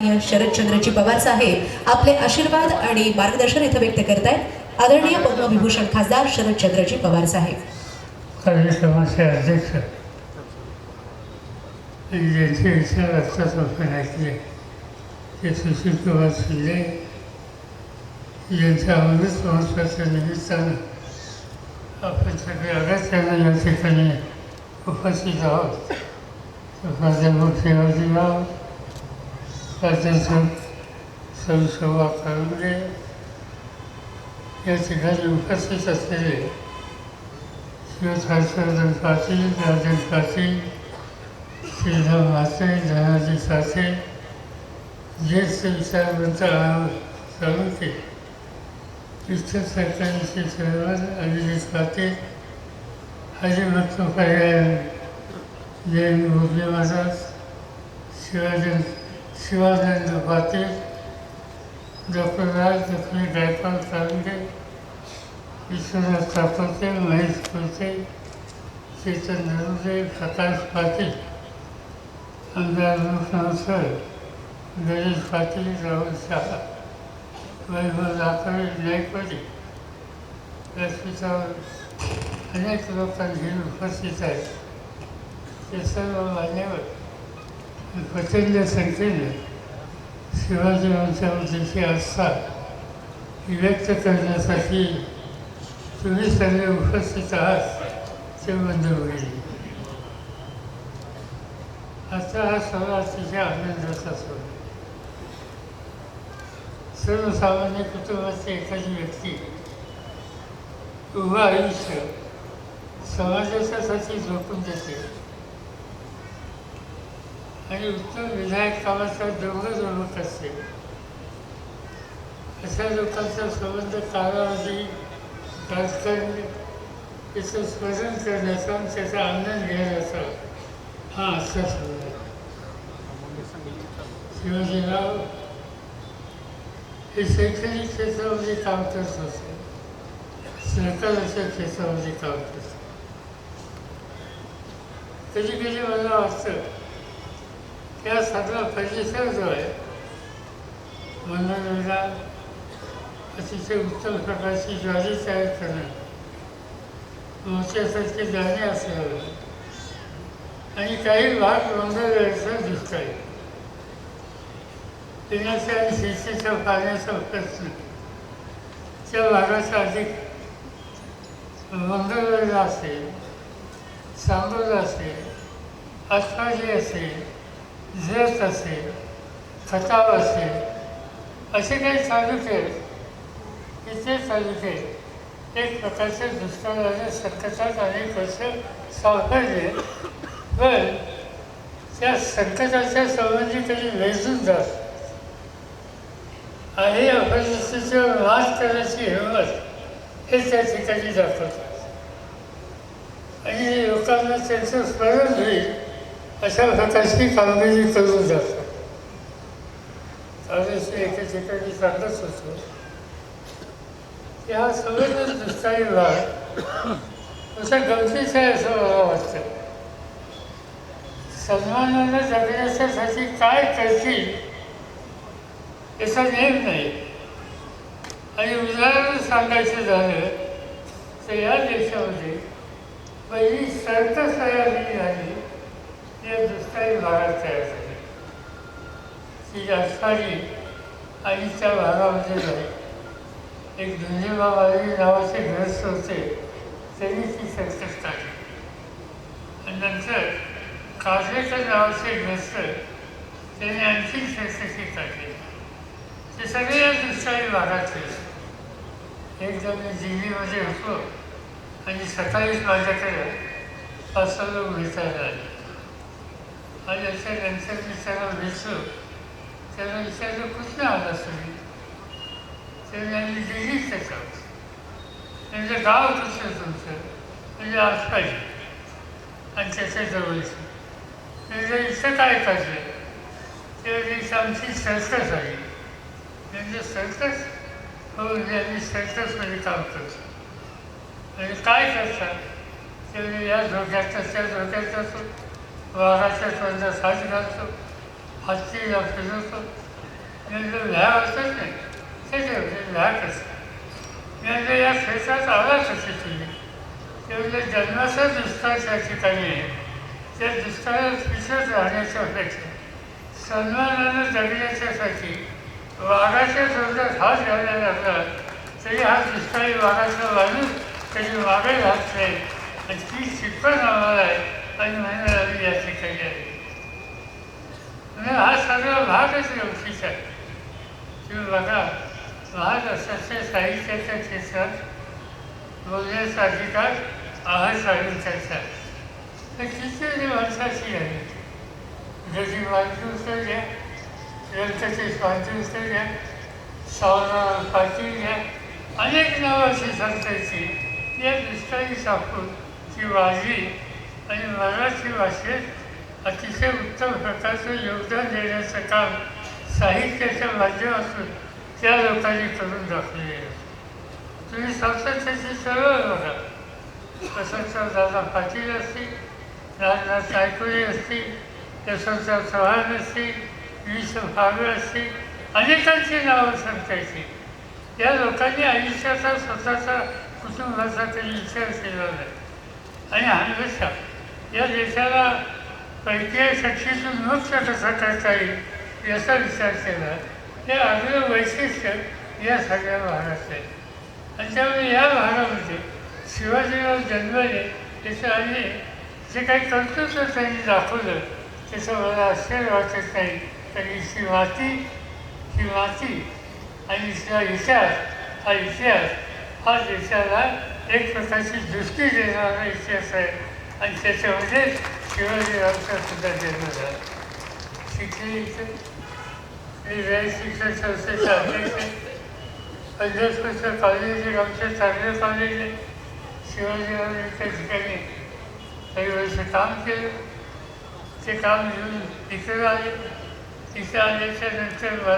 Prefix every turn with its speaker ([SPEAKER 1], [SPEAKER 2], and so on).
[SPEAKER 1] शरदचंद्रजी पवार साहेब आपले आशीर्वाद आणि मार्गदर्शन इथं व्यक्त करत आहेत आदरणीय पद्मविभूषण खासदार शरदचंद्रजी पवार साहेब.
[SPEAKER 2] कार्यक्रमाचे अध्यक्ष आणि ज्यांचे विचार आत्ताच आपण ऐकले ते सुशील सुशीलकुमार शिंदे यांच्या अमृत महोत्सवाच्या निमित्तानं आपण सगळे अगत्यानं या ठिकाणी उपस्थित आहोत. माझ्या मुख्यमंत्री आहोत स्वातंत्र्य शोभा करुंडे या ठिकाणी उपस्थित असलेले शिवत पाटील राजन पाटील श्रीराम माते धनाजी साठे ज्येष्ठ विचारवंत साळुंके विठ्ठल सरकारचे चेअरमन अभिजित पाटील हरिभक्त पर्याय जैन भोगले महाराज शिवाजी शिवानंद पाटील डॉक्टर राज लक्ष्मी गायकवाड साळुंके विश्वनाथ सापते महेश कोलते चेतन नरुदे प्रकाश पाटील आमदार संसद गणेश पाटील राहुल शहा वैभव लाकडे नायकवाडी व्यासपीठावर अनेक लोकांनी उपस्थित आहेत. ते सर्व मान्यवर प्रचंड संख्येने शिवाजी उद्देशी आस्था ही व्यक्त करण्यासाठी तुम्ही सगळे उपस्थित आहात ते बंद होईल आता हा सगळा अतिशय आनंदाचा सण सर्वसामान्य कुटुंबाची एखादी व्यक्ती उभं आयुष्य समाजाच्यासाठी झोपून देते आणि उत्तम विधायक कामाचा दोघं जोडत असते अशा लोकांचा संबंध कालावधी राजकारण याचं स्मरण करण्याचा आणि त्याचा आनंद घेण्याचा हा असा संबंध शिवाजीराव हे शैक्षणिक क्षेत्रामध्ये काम करत होते. सरकाराच्या क्षेत्रामध्ये काम करत कधी कधी मला वाटतं त्या सगळं सगळा परिसर जो आहे मनोरंजनाला अतिशय उत्तम प्रकारची ज्वारी तयार करणं मोत्यासारखे दाणे असल्यावर. आणि काही भाग मंगळवेळचा दुष्काळी. पिण्याचा आणि शेतीच्या पाण्याचा प्रश्न त्या भागाचा अधिक मंगळवेळा असेल सांगोला असेल अठवाडी असेल जत असेल खताव असेल असे काही तालुके आहेत. की ते तालुके एक प्रकारचे दुष्काळाच्या संकटात अनेक वर्ष सावरले पण त्या संकटाच्या संबंधी कधी वेचून जात आणि अपरिस्थितीवर मात करण्याची हिंमत हे त्या ठिकाणी दाखवतात. आणि लोकांना त्यांचं स्मरण होईल. अशा प्रकारची कामगिरी करून जातात त्यावेळेस एका ठिकाणी सांगत होतो. की हा सगळं दुष्काळी भाग असा गमतीचा आहे असं मला वाटतं. सन्मानानं जगण्याच्यासाठी काय करतील याचा नेम नाही. आणि उदाहरण सांगायचं झालं तर या देशामध्ये पहिली सर्कस तयारी झाली. या दुष्काळी भागात तयार झाली ती असणारी आणि त्या भागामध्ये झाली एक धुंजेबाबाई नावाचे ग्रस्त होते. त्यांनी ती सक्सेस टाकली आणि नंतर काजवेकर नावाचे ग्रस्त त्यांनी आणखी सर्कसी टाकली ते सगळे या दुष्काळी भागात होते एकदा मी दिल्लीमध्ये होतो आणि सकाळीच माझ्याकडे पाच सहा लोक भेटायला आले. आणि याच्यानंतर मी त्याला भेटलो त्याला विचारलं कुठनं आला तुम्ही त्याने आम्ही त्यांचं गाव कुठलं तुमचं. म्हणजे आसपास आणि त्याच्या जवळचं म्हणजे इथं काय काढलं तेव्हा आमची सर्कस आली म्हणजे सर्कस हो म्हणजे आम्ही काम करतो म्हणजे काय करतात? ते या धोक्याचा त्या धोक्याचा तोंडात हात घालतो हत्तीला फिरवतो नंतर ल्हाग असतच नाही त्याचे होते ल्हाग असते. या क्षेत्रात आला कशी तुम्ही तेवढे जन्माचा दुष्काळ त्या ठिकाणी आहे. त्या दुष्काळात पिसत राहण्याच्या सन्मानानं जगण्याच्यासाठी वाघाच्या शब्दात हात घालायला लागला तरी हा दुष्काळी वाघाचा माणूस त्याची मागे घात नाही. आणि ती शिकवण आम्हाला आहे. आणि नाही आम्ही या ठिकाणी. आहे म्हणजे हा सगळा भागच व्यवस्थित आहे तुम्ही बघा भाग असाच्या साहित्याच्या क्षेत्रात बोलण्याचा अधिकार आहार साहित्याचा. तर किती माणसाची आहे. जशी माणसं घ्या ग्रंथाचे स्वातंत्र्य घ्या सावरा पाटील घ्या अनेक नावाची अशी या दुष्काळी सापडून ती वाजली आणि मराठी भाषेत अतिशय उत्तम प्रकारचं योगदान देण्याचं काम साहित्याच्या माध्यमातून त्या लोकांनी करून दाखवले आहे. तुम्ही सातत्याची सरळ बघा. तसंच दादा पाटील असतील राजनाथ नायकोडे असतील यशवंतराव चव्हाण असतील विश्व स भावे असतील अनेकांची नावं सांगतायची या लोकांनी आयुष्याचा स्वतःचा कुटुंबाचा काही विचार केला नाही. आणि हमेशा या देशाला पैकी शक्तीतून मुक्त कसा करता येईल याचा विचार केला. हे आग्रह वैशिष्ट्य या सगळ्या भागात आहे. आणि त्यामुळे या भागामध्ये शिवाजीराव जन्मले त्याचं आणि जे काही कर्तृत्व त्यांनी दाखवलं त्याचं मला आश्चर्य वाटत नाही. तर इथली माती ही माती आणि इथला इतिहास हा इतिहास हा देशाला एक प्रकारची दृष्टी देणारा इतिहास आहे. आणि त्याच्यामध्ये शिवाजी सुद्धा जन्म झाला. शिकले मी शिक्षण अध्यक्ष पंजाब वर्ष कॉलेज एक आमचं चांगलं कॉलेज आहे ठिकाणी काही वर्ष काम केलं. ते काम घेऊन इकडे आले. इथे आल्याच्यानंतर